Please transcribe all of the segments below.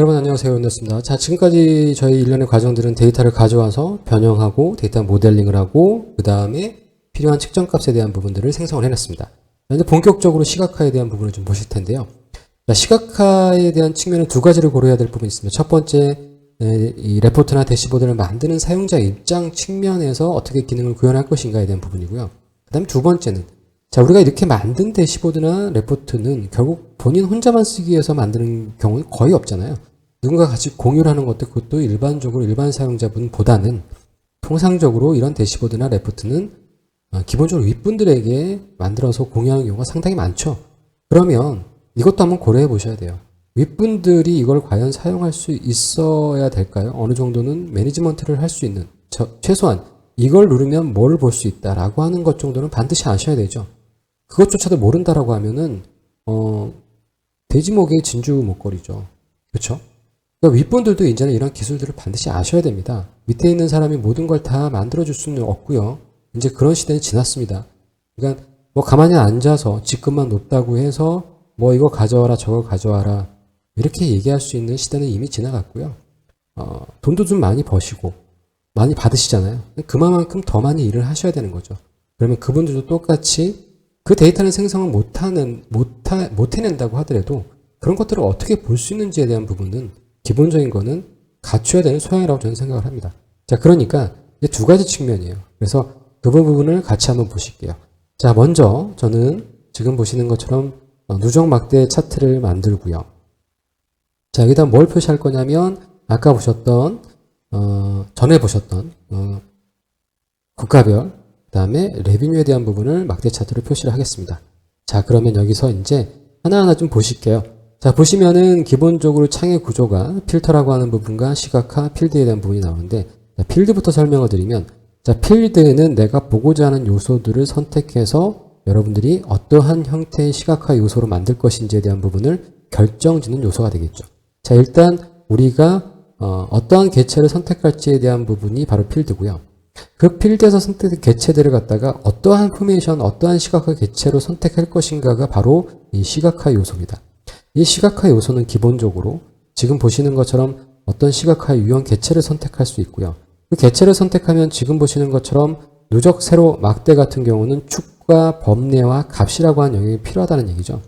여러분 안녕하세요. 윤였습니다. 자, 지금까지 저희 일련의 과정들은 데이터를 가져와서 변형하고 데이터 모델링을 하고 그 다음에 필요한 측정값에 대한 부분들을 생성을 해놨습니다. 자, 이제 본격적으로 시각화에 대한 부분을 좀 보실 텐데요. 자, 시각화에 대한 측면은 두 가지를 고려해야 될 부분이 있습니다. 첫 번째, 에, 이 레포트나 대시보드를 만드는 사용자 입장 측면에서 어떻게 기능을 구현할 것인가에 대한 부분이고요. 그 다음에 두 번째는 자, 우리가 이렇게 만든 대시보드나 레포트는 결국 본인 혼자만 쓰기 위해서 만드는 경우는 거의 없잖아요. 누군가 같이 공유를 하는 것도 그것도 일반적으로 일반 사용자분보다는 통상적으로 이런 대시보드나 레포트는 어, 기본적으로 윗분들에게 만들어서 공유하는 경우가 상당히 많죠. 그러면 이것도 한번 고려해 보셔야 돼요. 윗분들이 이걸 과연 사용할 수 있어야 될까요? 어느 정도는 매니지먼트를 할 수 있는, 저- 최소한 이걸 누르면 뭘 볼 수 있다라고 하는 것 정도는 반드시 아셔야 되죠. 그것조차도 모른다라고 하면은 어 돼지목의 진주 목걸이죠. 그렇죠? 그러니까 윗분들도 이제는 이런 기술들을 반드시 아셔야 됩니다. 밑에 있는 사람이 모든 걸 다 만들어줄 수는 없고요. 이제 그런 시대는 지났습니다. 그러니까 뭐 가만히 앉아서 직급만 높다고 해서 뭐 이거 가져와라 저거 가져와라 이렇게 얘기할 수 있는 시대는 이미 지나갔고요. 어, 돈도 좀 많이 버시고 많이 받으시잖아요. 그만큼 더 많이 일을 하셔야 되는 거죠. 그러면 그분들도 똑같이 그 데이터는 생성을 못하는 못하, 못 해낸다고 하더라도 그런 것들을 어떻게 볼 수 있는지에 대한 부분은 기본적인 거는 갖춰야 되는 소양이라고 저는 생각을 합니다. 자, 그러니까 두 가지 측면이에요. 그래서 그 부분을 같이 한번 보실게요. 자, 먼저 저는 지금 보시는 것처럼 어, 누적 막대 차트를 만들고요. 자, 여기다 뭘 표시할 거냐면 아까 보셨던 어, 전에 보셨던 어, 국가별 그 다음에 레비뉴에 대한 부분을 막대 차트로 표시를 하겠습니다. 자, 그러면 여기서 이제 하나하나 좀 보실게요. 자, 보시면은 기본적으로 창의 구조가 필터라고 하는 부분과 시각화, 필드에 대한 부분이 나오는데 자, 필드부터 설명을 드리면 자, 필드는 내가 보고자 하는 요소들을 선택해서 여러분들이 어떠한 형태의 시각화 요소로 만들 것인지에 대한 부분을 결정짓는 요소가 되겠죠. 자, 일단 우리가 어, 어떠한 개체를 선택할지에 대한 부분이 바로 필드고요. 그 필드에서 선택된 개체들을 갖다가 어떠한 포메이션, 어떠한 시각화 개체로 선택할 것인가가 바로 이 시각화 요소입니다. 이 시각화 요소는 기본적으로 지금 보시는 것처럼 어떤 시각화 유형 개체를 선택할 수 있고요. 그 개체를 선택하면 지금 보시는 것처럼 누적 세로 막대 같은 경우는 축과 범례와 값이라고 하는 영역이 필요하다는 얘기죠.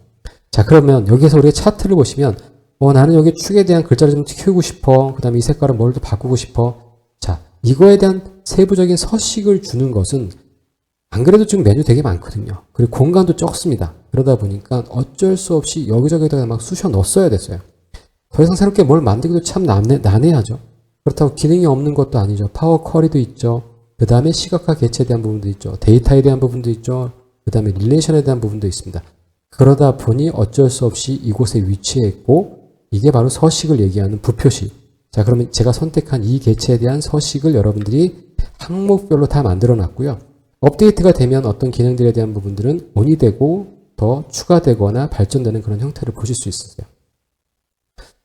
자, 그러면 여기서 우리가 차트를 보시면 어, 나는 여기 축에 대한 글자를 좀 키우고 싶어. 그 다음에 이 색깔은 뭘더 바꾸고 싶어. 자, 이거에 대한 세부적인 서식을 주는 것은 안 그래도 지금 메뉴 되게 많거든요. 그리고 공간도 적습니다. 그러다 보니까 어쩔 수 없이 여기저기다가 막 쑤셔 넣었어야 됐어요. 더 이상 새롭게 뭘 만들기도 참 난해, 난해하죠. 그렇다고 기능이 없는 것도 아니죠. 파워 쿼리도 있죠. 그 다음에 시각화 개체에 대한 부분도 있죠. 데이터에 대한 부분도 있죠. 그 다음에 릴레이션에 대한 부분도 있습니다. 그러다 보니 어쩔 수 없이 이곳에 위치해 있고 이게 바로 서식을 얘기하는 부표시. 자, 그러면 제가 선택한 이 개체에 대한 서식을 여러분들이 항목별로 다 만들어 놨고요. 업데이트가 되면 어떤 기능들에 대한 부분들은 온이 되고 더 추가되거나 발전되는 그런 형태를 보실 수 있어요.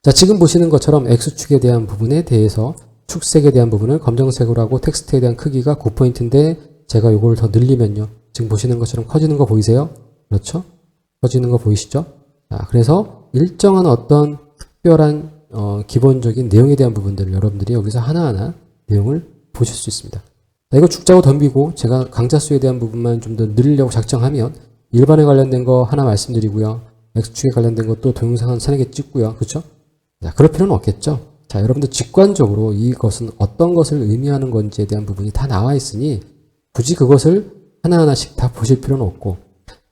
자, 지금 보시는 것처럼 X축에 대한 부분에 대해서 축색에 대한 부분을 검정색으로 하고 텍스트에 대한 크기가 9포인트인데 제가 이걸 더 늘리면요. 지금 보시는 것처럼 커지는 거 보이세요? 그렇죠? 커지는 거 보이시죠? 자, 그래서 일정한 어떤 특별한 어, 기본적인 내용에 대한 부분들을 여러분들이 여기서 하나하나 내용을 보실 수 있습니다. 자, 이거 축자고 덤비고 제가 강자 수에 대한 부분만 좀 더 늘리려고 작정하면 일반에 관련된 거 하나 말씀드리고요. X축에 관련된 것도 동영상 한 세네 개 찍고요. 그렇죠? 자, 그럴 필요는 없겠죠. 자, 여러분들 직관적으로 이것은 어떤 것을 의미하는 건지에 대한 부분이 다 나와 있으니 굳이 그것을 하나하나씩 다 보실 필요는 없고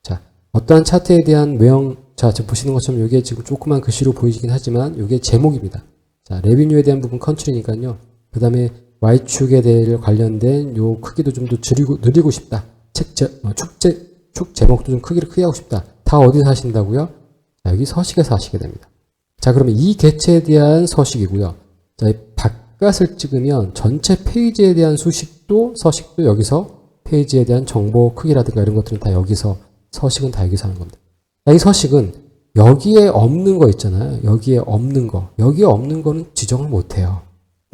자, 어떠한 차트에 대한 외형 자, 지금 보시는 것처럼 이게 지금 조그만 글씨로 보이긴 하지만 이게 제목입니다. 자, 레비뉴에 대한 부분 컨트리니까요. 그 다음에 Y축에 대해 관련된 요 크기도 좀 더 줄이고, 늘리고 싶다. 책, 제, 어, 축제, 축 제목도 좀 크기를 크게 하고 싶다. 다 어디서 하신다고요? 자, 여기 서식에서 하시게 됩니다. 자, 그러면 이 개체에 대한 서식이고요. 자, 이 바깥을 찍으면 전체 페이지에 대한 수식도 서식도 여기서 페이지에 대한 정보 크기라든가 이런 것들은 다 여기서 서식은 다 여기서 하는 겁니다. 자, 이 서식은 여기에 없는 거 있잖아요. 여기에 없는 거. 여기에 없는 거는 지정을 못 해요.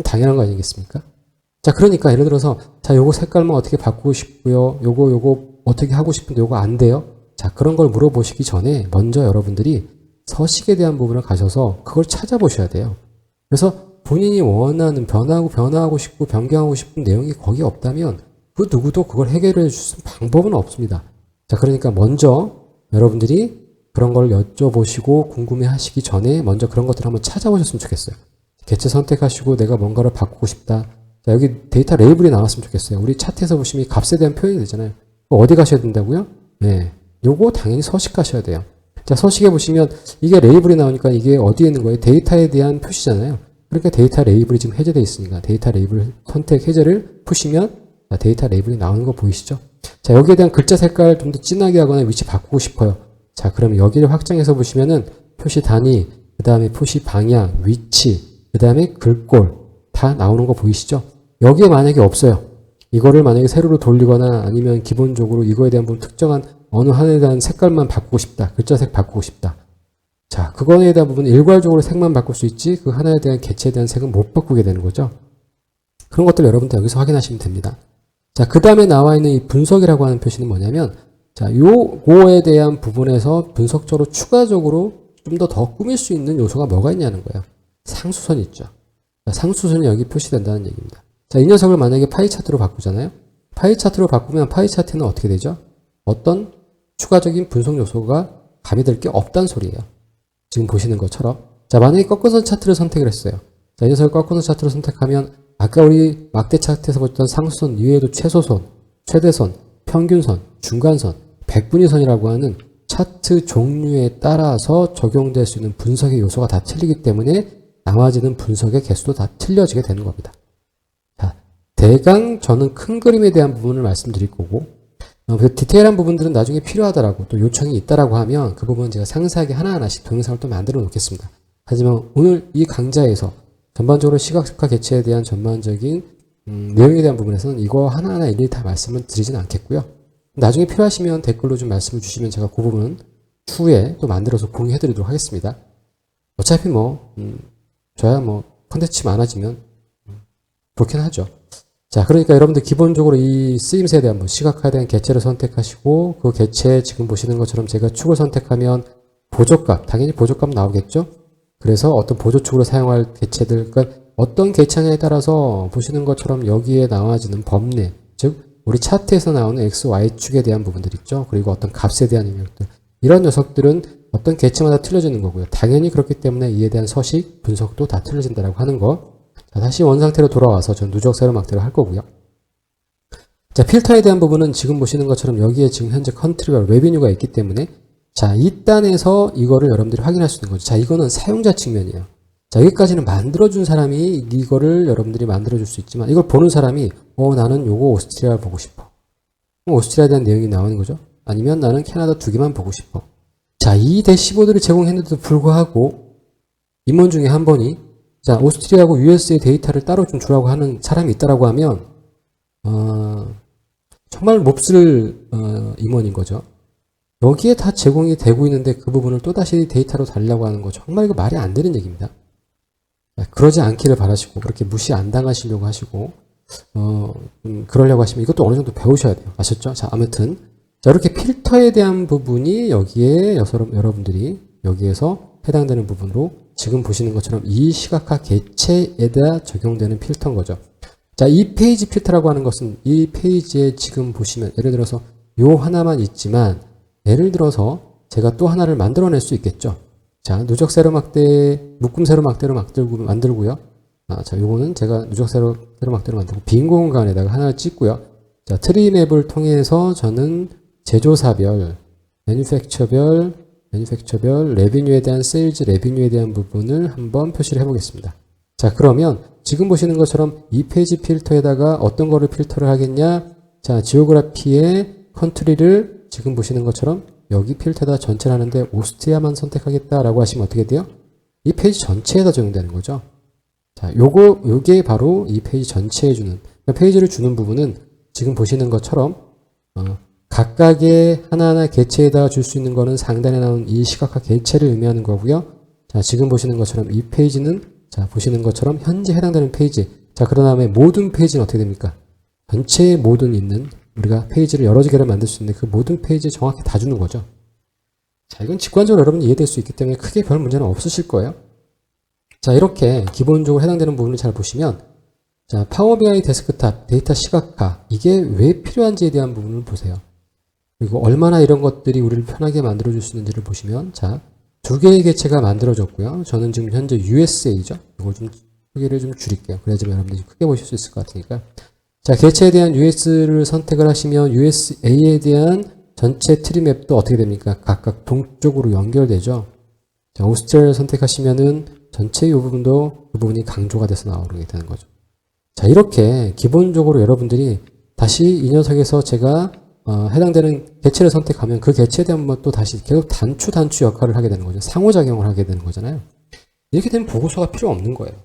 당연한 거 아니겠습니까? 자, 그러니까 예를 들어서 자, 요거 색깔만 어떻게 바꾸고 싶고요. 요거 요거 어떻게 하고 싶은데 요거 안 돼요? 자, 그런 걸 물어보시기 전에 먼저 여러분들이 서식에 대한 부분을 가셔서 그걸 찾아보셔야 돼요. 그래서 본인이 원하는 변하고 변화하고 싶고 변경하고 싶은 내용이 거기에 없다면 그 누구도 그걸 해결해 줄 수 있는 방법은 없습니다. 자, 그러니까 먼저 여러분들이 그런 걸 여쭤보시고 궁금해 하시기 전에 먼저 그런 것들을 한번 찾아보셨으면 좋겠어요. 개체 선택하시고 내가 뭔가를 바꾸고 싶다. 자, 여기 데이터 레이블이 나왔으면 좋겠어요. 우리 차트에서 보시면 이 값에 대한 표현이 되잖아요. 어디 가셔야 된다고요? 네. 요거 당연히 서식 가셔야 돼요. 자, 서식에 보시면 이게 레이블이 나오니까 이게 어디에 있는 거예요? 데이터에 대한 표시잖아요. 그러니까 데이터 레이블이 지금 해제되어 있으니까 데이터 레이블 선택 해제를 푸시면 자, 데이터 레이블이 나오는 거 보이시죠? 자, 여기에 대한 글자 색깔 좀 더 진하게 하거나 위치 바꾸고 싶어요. 자, 그럼 여기를 확장해서 보시면은 표시 단위, 그 다음에 표시 방향, 위치, 그 다음에 글꼴 다 나오는 거 보이시죠? 여기에 만약에 없어요. 이거를 만약에 세로로 돌리거나 아니면 기본적으로 이거에 대한 부분 특정한 어느 하나에 대한 색깔만 바꾸고 싶다. 글자색 바꾸고 싶다. 자, 그거에 대한 부분은 일괄적으로 색만 바꿀 수 있지 그 하나에 대한 개체에 대한 색은 못 바꾸게 되는 거죠. 그런 것들 여러분들 여기서 확인하시면 됩니다. 자, 그 다음에 나와 있는 이 분석이라고 하는 표시는 뭐냐면 자, 요거에 대한 부분에서 분석적으로 추가적으로 좀 더더 꾸밀 수 있는 요소가 뭐가 있냐는 거예요. 상수선이 있죠. 자, 상수선이 여기 표시된다는 얘기입니다. 자, 이 녀석을 만약에 파이 차트로 바꾸잖아요. 파이 차트로 바꾸면 파이 차트는 어떻게 되죠? 어떤 추가적인 분석 요소가 가미될 게 없다는 소리예요. 지금 보시는 것처럼. 자, 만약에 꺾어선 차트를 선택을 했어요. 자, 이 녀석을 꺾어선 차트를 선택하면 아까 우리 막대 차트에서 봤던 상수선 이외에도 최소선, 최대선, 평균선, 중간선, 백분위선이라고 하는 차트 종류에 따라서 적용될 수 있는 분석의 요소가 다 틀리기 때문에 나머지는 분석의 개수도 다 틀려지게 되는 겁니다. 자, 대강 저는 큰 그림에 대한 부분을 말씀드릴 거고 어, 그 디테일한 부분들은 나중에 필요하다라고 또 요청이 있다라고 하면 그 부분은 제가 상세하게 하나하나씩 동영상을 또 만들어 놓겠습니다. 하지만 오늘 이 강좌에서 전반적으로 시각화 개체에 대한 전반적인 음, 내용에 대한 부분에서는 이거 하나하나 일일이 다 말씀을 드리진 않겠고요. 나중에 필요하시면 댓글로 좀 말씀을 주시면 제가 그 부분은 추후에 또 만들어서 공유해 드리도록 하겠습니다. 어차피 뭐, 음, 저야 뭐, 컨텐츠 많아지면, 음, 좋긴 하죠. 자, 그러니까 여러분들 기본적으로 이 쓰임새에 대한 뭐 시각화에 대한 개체를 선택하시고, 그 개체 지금 보시는 것처럼 제가 축을 선택하면 보조값, 당연히 보조값 나오겠죠? 그래서 어떤 보조축으로 사용할 개체들, 그러니까 어떤 개체냐에 따라서 보시는 것처럼 여기에 나와지는 범례, 즉, 우리 차트에서 나오는 X, Y축에 대한 부분들 있죠. 그리고 어떤 값에 대한 영역들. 이런 녀석들은 어떤 개체마다 틀려지는 거고요. 당연히 그렇기 때문에 이에 대한 서식, 분석도 다 틀려진다고 하는 거. 자, 다시 원상태로 돌아와서 전 누적 세로 막대로 할 거고요. 자, 필터에 대한 부분은 지금 보시는 것처럼 여기에 지금 현재 컨트리와 레비뉴가 있기 때문에 자, 이 단에서 이거를 여러분들이 확인할 수 있는 거죠. 자, 이거는 사용자 측면이에요. 자, 여기까지는 만들어준 사람이 이거를 여러분들이 만들어줄 수 있지만 이걸 보는 사람이 어, 나는 요거 오스트리아를 보고 싶어. 오스트리아에 대한 내용이 나오는 거죠. 아니면 나는 캐나다 두 개만 보고 싶어. 자, 이 대시보드를 제공했는데도 불구하고 임원 중에 한 번이 자, 오스트리아하고 US의 데이터를 따로 좀 주라고 하는 사람이 있다라고 하면 어, 정말 몹쓸 어, 임원인 거죠. 여기에 다 제공이 되고 있는데 그 부분을 또다시 데이터로 달라고 하는 거 정말 이거 말이 안 되는 얘기입니다. 그러지 않기를 바라시고 그렇게 무시 안 당하시려고 하시고 어, 음, 그러려고 하시면 이것도 어느 정도 배우셔야 돼요. 아셨죠? 자, 아무튼 자, 이렇게 필터에 대한 부분이 여기에 여러분들이 여기에서 해당되는 부분으로 지금 보시는 것처럼 이 시각화 개체에다 적용되는 필터인 거죠. 자, 이 페이지 필터라고 하는 것은 이 페이지에 지금 보시면 예를 들어서 요 하나만 있지만 예를 들어서 제가 또 하나를 만들어낼 수 있겠죠. 자, 누적 세로 막대, 묶음 세로 막대로 만들고, 만들고요. 아, 자, 요거는 제가 누적 세로, 세로 막대로 만들고, 빈 공간에다가 하나를 찍고요. 자, 트리맵을 통해서 저는 제조사별, 매뉴팩처별, 매뉴팩처별, 레비뉴에 대한 세일즈 레비뉴에 대한 부분을 한번 표시를 해보겠습니다. 자, 그러면 지금 보시는 것처럼 이 페이지 필터에다가 어떤 거를 필터를 하겠냐? 자, 지오그라피의 컨트리를 지금 보시는 것처럼 여기 필터에다 전체를 하는데 오스트리아만 선택하겠다라고 하시면 어떻게 돼요? 이 페이지 전체에다 적용되는 거죠. 자, 요거, 요게 바로 이 페이지 전체에 주는, 그러니까 페이지를 주는 부분은 지금 보시는 것처럼, 어, 각각의 하나하나 개체에다 줄수 있는 거는 상단에 나온 이 시각화 개체를 의미하는 거고요. 자, 지금 보시는 것처럼 이 페이지는, 자, 보시는 것처럼 현재 해당되는 페이지. 자, 그런 다음에 모든 페이지는 어떻게 됩니까? 전체에 모든 있는 우리가 페이지를 여러 개를 만들 수 있는데 그 모든 페이지에 정확히 다 주는 거죠. 자, 이건 직관적으로 여러분 이해될 수 있기 때문에 크게 별 문제는 없으실 거예요. 자, 이렇게 기본적으로 해당되는 부분을 잘 보시면 자, 파워 BI 데스크탑, 데이터 시각화 이게 왜 필요한지에 대한 부분을 보세요. 그리고 얼마나 이런 것들이 우리를 편하게 만들어줄 수 있는지를 보시면 자, 두 개의 개체가 만들어졌고요. 저는 지금 현재 USA죠. 이걸 좀 크기를 좀 줄일게요. 그래야지만 여러분들이 크게 보실 수 있을 것 같으니까. 자, 개체에 대한 US를 선택을 하시면 USA에 대한 전체 트리 맵도 어떻게 됩니까? 각각 동쪽으로 연결되죠. 자, 오스트리아를 선택하시면은 전체 이 부분도 그 부분이 강조가 돼서 나오게 되는 거죠. 자, 이렇게 기본적으로 여러분들이 다시 이 녀석에서 제가 어, 해당되는 개체를 선택하면 그 개체에 대한 것도 다시 계속 단추 단추 역할을 하게 되는 거죠. 상호작용을 하게 되는 거잖아요. 이렇게 되면 보고서가 필요 없는 거예요.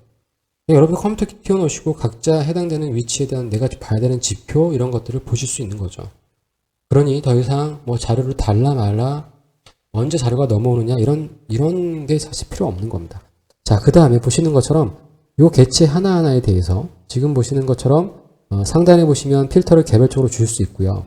여러분 컴퓨터 키워놓으시고 각자 해당되는 위치에 대한 내가 봐야 되는 지표 이런 것들을 보실 수 있는 거죠. 그러니 더 이상 뭐 자료를 달라 말라 언제 자료가 넘어오느냐 이런 이런 게 사실 필요 없는 겁니다. 자, 그 다음에 보시는 것처럼 요 개체 하나하나에 대해서 지금 보시는 것처럼 어, 상단에 보시면 필터를 개별적으로 줄 수 있고요.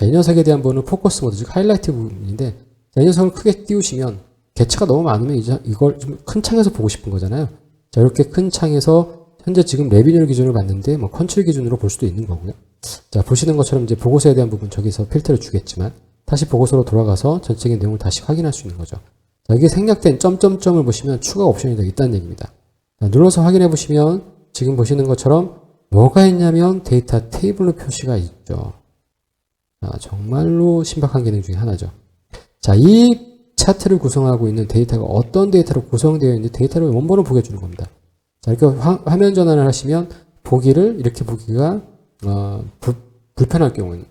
자, 이 녀석에 대한 부분은 포커스 모드, 즉 하이라이트 부분인데 자, 이 녀석을 크게 띄우시면 개체가 너무 많으면 이걸 좀 큰 창에서 보고 싶은 거잖아요. 자, 이렇게 큰 창에서 현재 지금 레비뉴 기준으로 봤는데 뭐 컨트롤 기준으로 볼 수도 있는 거고요. 자, 보시는 것처럼 이제 보고서에 대한 부분 저기서 필터를 주겠지만 다시 보고서로 돌아가서 전체적인 내용을 다시 확인할 수 있는 거죠. 자, 이게 생략된 점점점을 보시면 추가 옵션이 더 있다는 얘기입니다. 자, 눌러서 확인해 보시면 지금 보시는 것처럼 뭐가 있냐면 데이터 테이블로 표시가 있죠. 자, 정말로 신박한 기능 중에 하나죠. 자, 이 차트를 구성하고 있는 데이터가 어떤 데이터로 구성되어 있는지 데이터를 원본을 보게 해주는 겁니다. 자, 이렇게 화, 면 전환을 하시면 보기를 이렇게 보기가 어, 불, 불편할 경우에는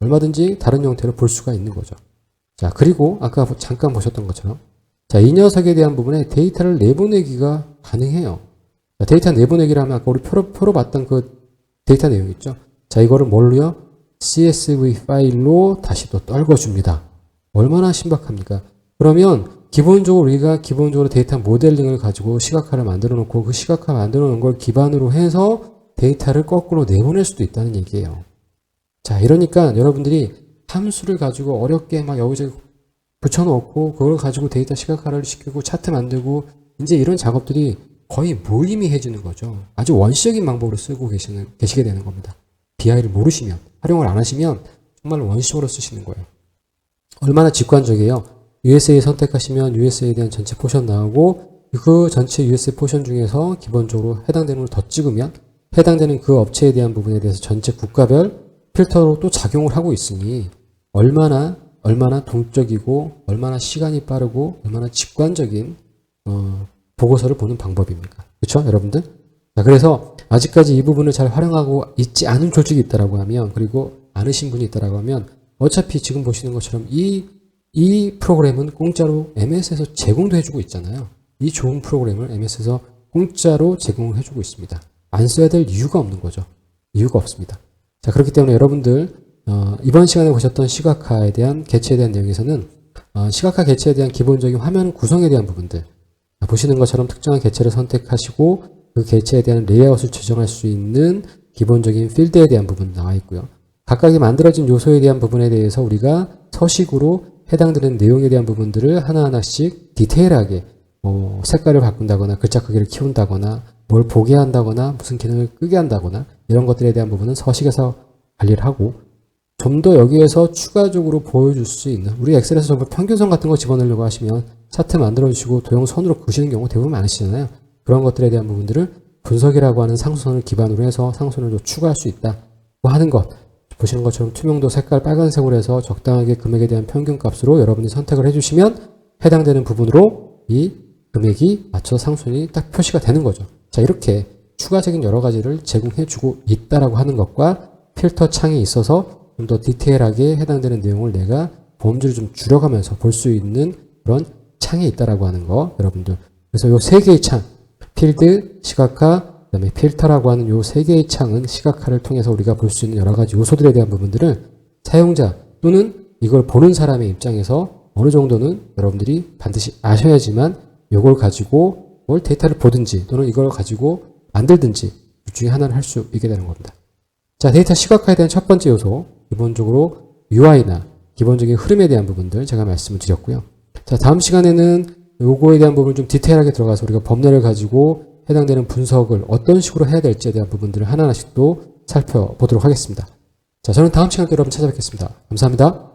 얼마든지 다른 형태로 볼 수가 있는 거죠. 자, 그리고 아까 잠깐 보셨던 것처럼 자, 이 녀석에 대한 부분에 데이터를 내보내기가 가능해요. 자, 데이터 내보내기라면 아까 우리 표로, 표로 봤던 그 데이터 내용 있죠? 자, 이거를 뭘로요? CSV 파일로 다시 또 떨궈줍니다. 얼마나 신박합니까? 그러면 기본적으로 우리가 기본적으로 데이터 모델링을 가지고 시각화를 만들어 놓고 그 시각화 만들어 놓은 걸 기반으로 해서 데이터를 거꾸로 내보낼 수도 있다는 얘기예요. 자, 이러니까 여러분들이 함수를 가지고 어렵게 막 여기저기 붙여놓고 그걸 가지고 데이터 시각화를 시키고 차트 만들고 이제 이런 작업들이 거의 무의미 해지는 거죠. 아주 원시적인 방법으로 쓰고 계시는, 계시게 되는 겁니다. BI를 모르시면, 활용을 안 하시면 정말 원시적으로 쓰시는 거예요. 얼마나 직관적이에요. USA 선택하시면 USA에 대한 전체 포션 나오고 그 전체 USA 포션 중에서 기본적으로 해당되는 걸 더 찍으면 해당되는 그 업체에 대한 부분에 대해서 전체 국가별 필터로 또 작용을 하고 있으니 얼마나 얼마나 동적이고 얼마나 시간이 빠르고 얼마나 직관적인 어, 보고서를 보는 방법입니까? 그렇죠, 여러분들? 자, 그래서 아직까지 이 부분을 잘 활용하고 있지 않은 조직이 있다라고 하면 그리고 않으신 분이 있다라고 하면 어차피 지금 보시는 것처럼 이, 이 프로그램은 공짜로 MS에서 제공도 해주고 있잖아요. 이 좋은 프로그램을 MS에서 공짜로 제공을 해주고 있습니다. 안 써야 될 이유가 없는 거죠. 이유가 없습니다. 자, 그렇기 때문에 여러분들, 어, 이번 시간에 보셨던 시각화에 대한 개체에 대한 내용에서는 어, 시각화 개체에 대한 기본적인 화면 구성에 대한 부분들, 아, 보시는 것처럼 특정한 개체를 선택하시고 그 개체에 대한 레이아웃을 조정할 수 있는 기본적인 필드에 대한 부분 나와 있고요. 각각의 만들어진 요소에 대한 부분에 대해서 우리가 서식으로 해당되는 내용에 대한 부분들을 하나하나씩 디테일하게 뭐 색깔을 바꾼다거나 글자 크기를 키운다거나 뭘 보게 한다거나 무슨 기능을 끄게 한다거나 이런 것들에 대한 부분은 서식에서 관리를 하고 좀 더 여기에서 추가적으로 보여줄 수 있는 우리 엑셀에서 평균선 같은 거 집어넣으려고 하시면 차트 만들어 주시고 도형 선으로 그시는 경우 대부분 많으시잖아요. 그런 것들에 대한 부분들을 분석이라고 하는 상수선을 기반으로 해서 상수선을 좀 추가할 수 있다고 하는 것 보시는 것처럼 투명도 색깔 빨간색으로 해서 적당하게 금액에 대한 평균 값으로 여러분이 선택을 해주시면 해당되는 부분으로 이 금액이 맞춰 상수선이 딱 표시가 되는 거죠. 자 이렇게 추가적인 여러 가지를 제공해 주고 있다라고 하는 것과 필터 창에 있어서 좀 더 디테일하게 해당되는 내용을 내가 범주를 좀 줄여가면서 볼 수 있는 그런 창에 있다라고 하는 거 여러분들 그래서 요세 개의 창 필드, 시각화, 그 다음에 필터라고 하는 요 세 개의 창은 시각화를 통해서 우리가 볼 수 있는 여러 가지 요소들에 대한 부분들을 사용자 또는 이걸 보는 사람의 입장에서 어느 정도는 여러분들이 반드시 아셔야지만 이걸 가지고 뭘 데이터를 보든지 또는 이걸 가지고 만들든지 둘 중에 하나를 할 수 있게 되는 겁니다. 자, 데이터 시각화에 대한 첫 번째 요소, 기본적으로 UI나 기본적인 흐름에 대한 부분들 제가 말씀을 드렸고요. 자, 다음 시간에는 요거에 대한 부분을 좀 디테일하게 들어가서 우리가 법례를 가지고 해당되는 분석을 어떤 식으로 해야 될지에 대한 부분들을 하나하나씩 또 살펴보도록 하겠습니다. 자, 저는 다음 시간에 또 여러분 찾아뵙겠습니다. 감사합니다.